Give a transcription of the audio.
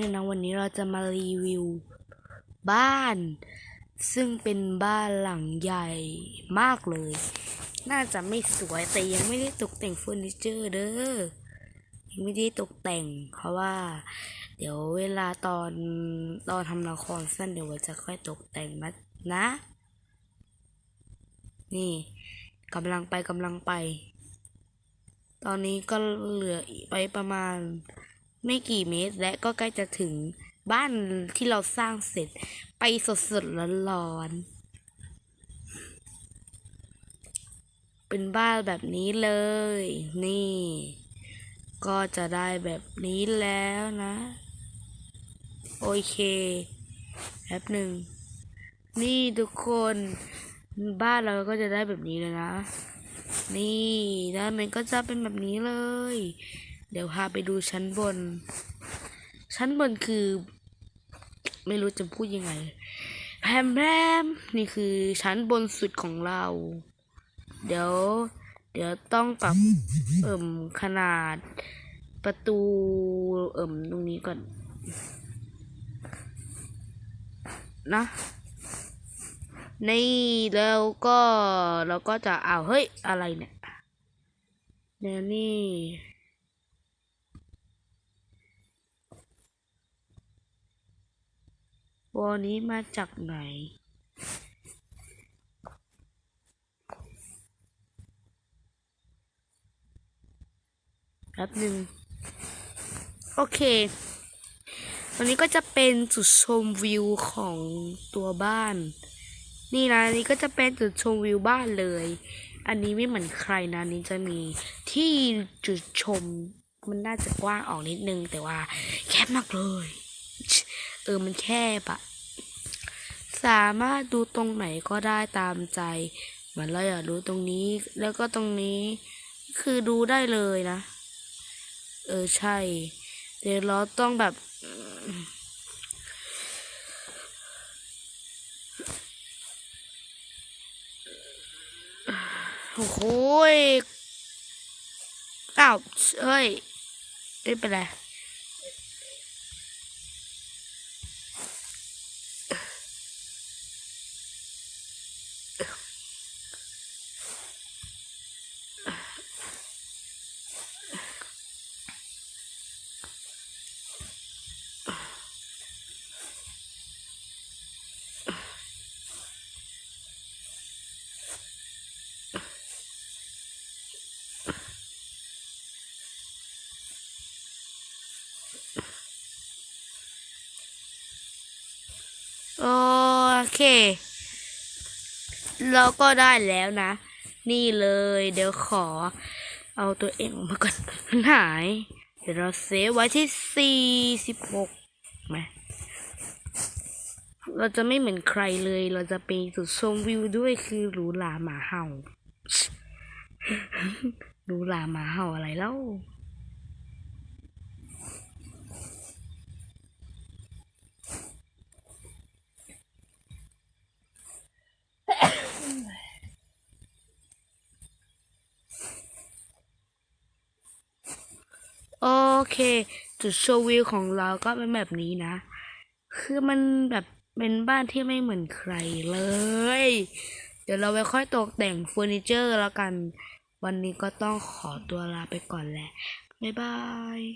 เนี่ยนะวันนี้เราจะมารีวิว บ้าน ซึ่งเป็นบ้านหลังใหญ่มากเลย น่าจะไม่สวยแต่ยังไม่ได้ตกแต่งเฟอร์นิเจอร์เด้อยังไม่ได้ตกแต่ง เพราะว่า เดี๋ยวเวลาตอนตอนทำละครสั้นเดี๋ยวจะค่อยตกแต่งนะนะ นี่กำลังไปกำลังไป ตอนนี้ก็เหลือไปประมาณ ไม่กี่เมตรและก็ใกล้จะถึงบ้านที่เราสร้างเสร็จไปสดสดร้อนร้อนๆเป็นบ้านแบบนี้เลย นี่ ก็จะได้แบบนี้แล้วนะ โอเคแป๊บหนึ่ง นี่ทุกคนบ้านเราก็จะได้แบบนี้เลยนะ นี่ด้านในก็จะเป็นแบบนี้เลย เดี๋ยวพาไปดูชั้นบน ชั้นบนคือ ไม่รู้จะพูดยังไงแพมแพมนี่คือชั้นบนสุดของเรา เดี๋ยว เดี๋ยวต้องปรับเอิ่มขนาดประตูเอิ่มตรงนี้ก่อน นะนี่แล้วก็เราก็จะเอาวเฮ้ย อะไรเนี่ยเดี๋ยวนี่ วันนี้มาจากไหน แป๊บหนึ่งโอเค วันนี้ก็จะเป็นจุดชมวิวของตัวบ้าน นี่นะอันนี่ก็จะเป็นจุดชมวิวบ้านเลย อันนี้ไม่เหมือนใครนะนนี้จะมีที่จุดชมมันน่าจะกว้างออกนิดนึง แต่ว่าแคบมากเลย เออมันแคบอะ สามารถดูตรงไหนก็ได้ตามใจเหมือนเราอยากดูตรงนี้ แล้วก็ตรงนี้คือดูได้เลยนะ เออใช่ เดี๋ยวเราต้องแบบ โอ้โหอ้าวเฮ้ย ไม่เป็นไร โอเค เราก็ได้แล้วนะ นี่เลย เดี๋ยวขอ เอาตัวเองออกมาก่อนมันหาย เดี๋ยวเราเซฟไว้ที่สี่สิบหกไหมเราจะไม่เหมือนใครเลย เราจะไปจุดชมวิวด้วยคือหรูหราหมาเห่าหรูหราหมาเห่าอะไรเล่า โอเค จุดโชว์วิวของเราก็เป็นแบบนี้นะ คือมันแบบเป็นบ้านที่ไม่เหมือนใครเลย เดี๋ยวเราไปค่อยตกแต่งเฟอร์นิเจอร์แล้วกัน วันนี้ก็ต้องขอตัวลาไปก่อนแหละ บ๊ายบาย